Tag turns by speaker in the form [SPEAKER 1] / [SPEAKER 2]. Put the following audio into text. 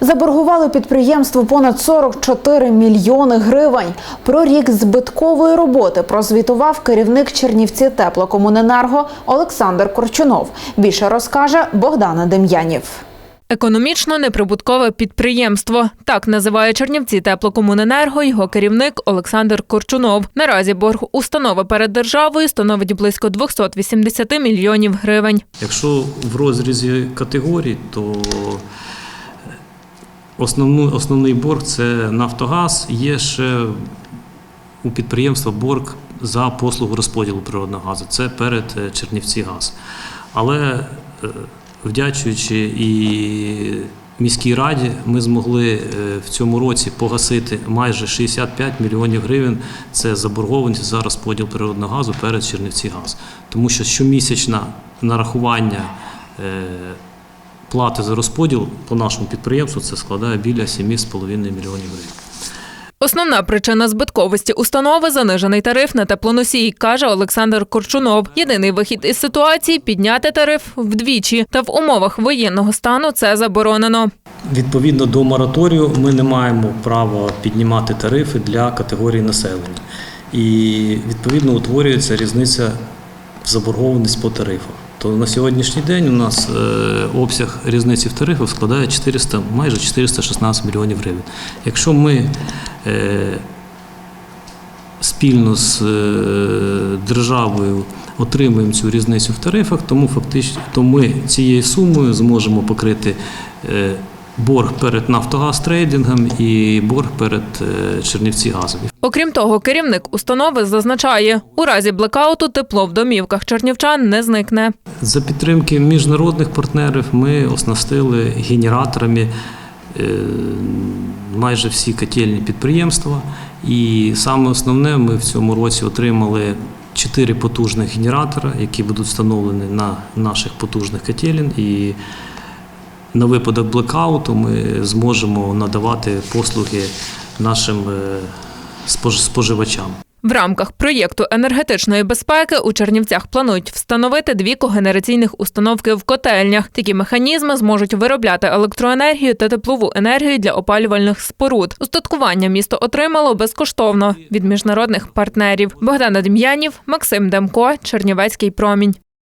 [SPEAKER 1] Заборгували підприємству понад 44 мільйони гривень. Про рік збиткової роботи прозвітував керівник Чернівці теплокомуненерго Олександр Корчунов. Більше розкаже Богдана Дем'янів.
[SPEAKER 2] Економічно неприбуткове підприємство. Так називає Чернівці теплокомуненерго його керівник Олександр Корчунов. Наразі борг установи перед державою становить близько 280 мільйонів гривень.
[SPEAKER 3] Якщо в розрізі категорій, то основну, основний борг це Нафтогаз. Є ще у підприємства борг за послугу розподілу природного газу. Це перед е, Чернівці газ. Але е, вдячуючи і міській раді, ми змогли е, в цьому році погасити майже 65 мільйонів гривень. Це заборгованість за розподіл природного газу перед Чернівці газ. Тому що щомісячне нарахування плати за розподіл по нашому підприємству це складає біля 7,5 мільйонів гривень.
[SPEAKER 2] Основна причина збитковості установи занижений тариф на теплоносій, каже Олександр Корчунов. Єдиний вихід із ситуації підняти тариф вдвічі. Та в умовах воєнного стану це заборонено.
[SPEAKER 3] Відповідно до мораторію, ми не маємо права піднімати тарифи для категорії населення. І відповідно утворюється різниця в заборгованість по тарифах. То на сьогоднішній день у нас е, обсяг різниці в тарифах складає 400, майже 416 мільйонів гривень. Якщо ми е, спільно з е, державою отримуємо цю різницю в тарифах, тому фактично то ми цією сумою зможемо покрити борг перед Нафтогаз трейдингом і борг перед е, Чернівці газом.
[SPEAKER 2] Окрім того, керівник установи зазначає, у разі блекауту тепло в домівках чернівчан не зникне.
[SPEAKER 3] За підтримки міжнародних партнерів ми оснастили генераторами е, майже всі котельні підприємства. І саме основне, ми в цьому році отримали чотири потужних генератора, які будуть встановлені на наших потужних котелень. І на випадок блекауту ми зможемо надавати послуги нашим е, споживачам.
[SPEAKER 2] В рамках проєкту енергетичної безпеки у Чернівцях планують встановити дві когенераційних установки в котельнях. Такі механізми зможуть виробляти електроенергію та теплову енергію для опалювальних споруд. Устаткування місто отримало безкоштовно від міжнародних партнерів. Богдана Дем'янів, Максим Демко, Чернівецький промінь.